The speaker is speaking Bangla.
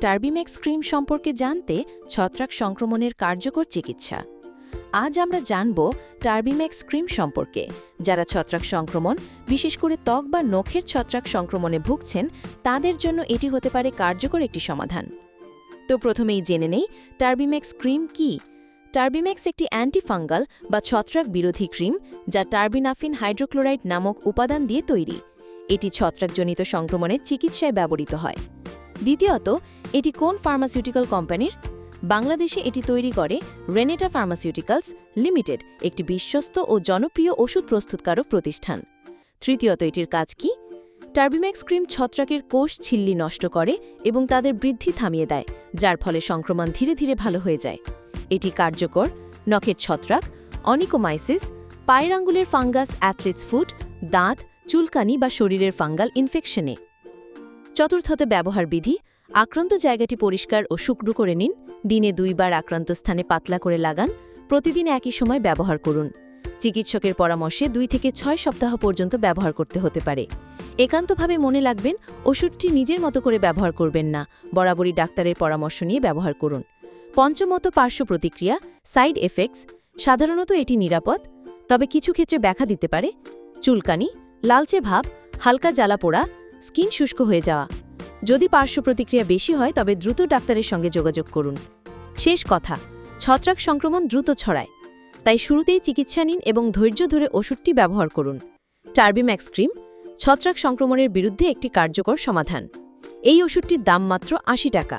টার্বিম্যাক্স ক্রিম সম্পর্কে জানতে ছত্রাক সংক্রমণের কার্যকর চিকিৎসা। আজ আমরা জানব টার্বিম্যাক্স ক্রিম সম্পর্কে। যারা ছত্রাক সংক্রমণ, বিশেষ করে ত্বক বা নখের ছত্রাক সংক্রমণে ভুগছেন, তাদের জন্য এটি হতে পারে কার্যকর একটি সমাধান। তো প্রথমেই জেনে নেই, টার্বিম্যাক্স ক্রিম কি? টার্বিম্যাক্স একটি অ্যান্টিফাঙ্গাল বা ছত্রাক বিরোধী ক্রিম, যা টার্বিনাফিন হাইড্রোক্লোরাইড নামক উপাদান দিয়ে তৈরি। এটি ছত্রাকজনিত সংক্রমণের চিকিৎসায় ব্যবহৃত হয়। দ্বিতীয়ত এটি কোন ফার্মাসিউটিক্যাল কোম্পানির বাংলাদেশে এটি তৈরি করে রেনেটা ফার্মাসিউটিক্যালস লিমিটেড একটি বিশ্বস্ত ও জনপ্রিয় ওষুধ প্রস্তুতকারক প্রতিষ্ঠান। তৃতীয়ত এটির কাজ কি? টার্বিম্যাক্স ক্রিম ছত্রাকের কোষ ছিল্লি নষ্ট করে এবং তাদের বৃদ্ধি থামিয়ে দেয়, যার ফলে সংক্রমণ ধীরে ধীরে ভালো হয়ে যায়। এটি কার্যকর নখের ছত্রাক, অনিকোমাইসিস, পায়ের আঙ্গুলের ফাঙ্গাস, অ্যাথলিটস ফুট দাঁত, চুলকানি বা শরীরের ফাঙ্গাল ইনফেকশনে। চতুর্থতে ব্যবহার বিধি, আক্রান্ত জায়গাটি পরিষ্কার ও শুকনো করে নিন, দিনে দুইবার আক্রান্ত স্থানে পাতলা করে লাগান, প্রতিদিন একই সময় ব্যবহার করুন। চিকিৎসকের পরামর্শে দুই থেকে ছয় সপ্তাহ পর্যন্ত ব্যবহার করতে হতে পারে। একান্তভাবে মনে লাগবেন ওষুধটি নিজের মতো করে ব্যবহার করবেন না, বরাবরই ডাক্তারের পরামর্শ নিয়ে ব্যবহার করুন। পঞ্চমত পার্শ্ব প্রতিক্রিয়া, সাইড এফেক্টস, সাধারণত এটি নিরাপদ, তবে কিছু ক্ষেত্রে ব্যাখা দিতে পারে। চুলকানি, লালচে ভাব, হালকা জ্বালা পোড়া স্কিন শুষ্ক হয়ে যাওয়া। যদি পার্শ্ব প্রতিক্রিয়া বেশি হয়, তবে দ্রুত ডাক্তারের সঙ্গে যোগাযোগ করুন। শেষ কথা, ছত্রাক সংক্রমণ দ্রুত ছড়ায়। তাই শুরুতেই চিকিৎসা নিন এবং ধৈর্য ধরে ওষুধটি ব্যবহার করুন। টার্বিম্যাক্স ক্রিম, ছত্রাক সংক্রমণের বিরুদ্ধে একটি কার্যকর সমাধান। এই ওষুধটির দাম মাত্র আশি টাকা।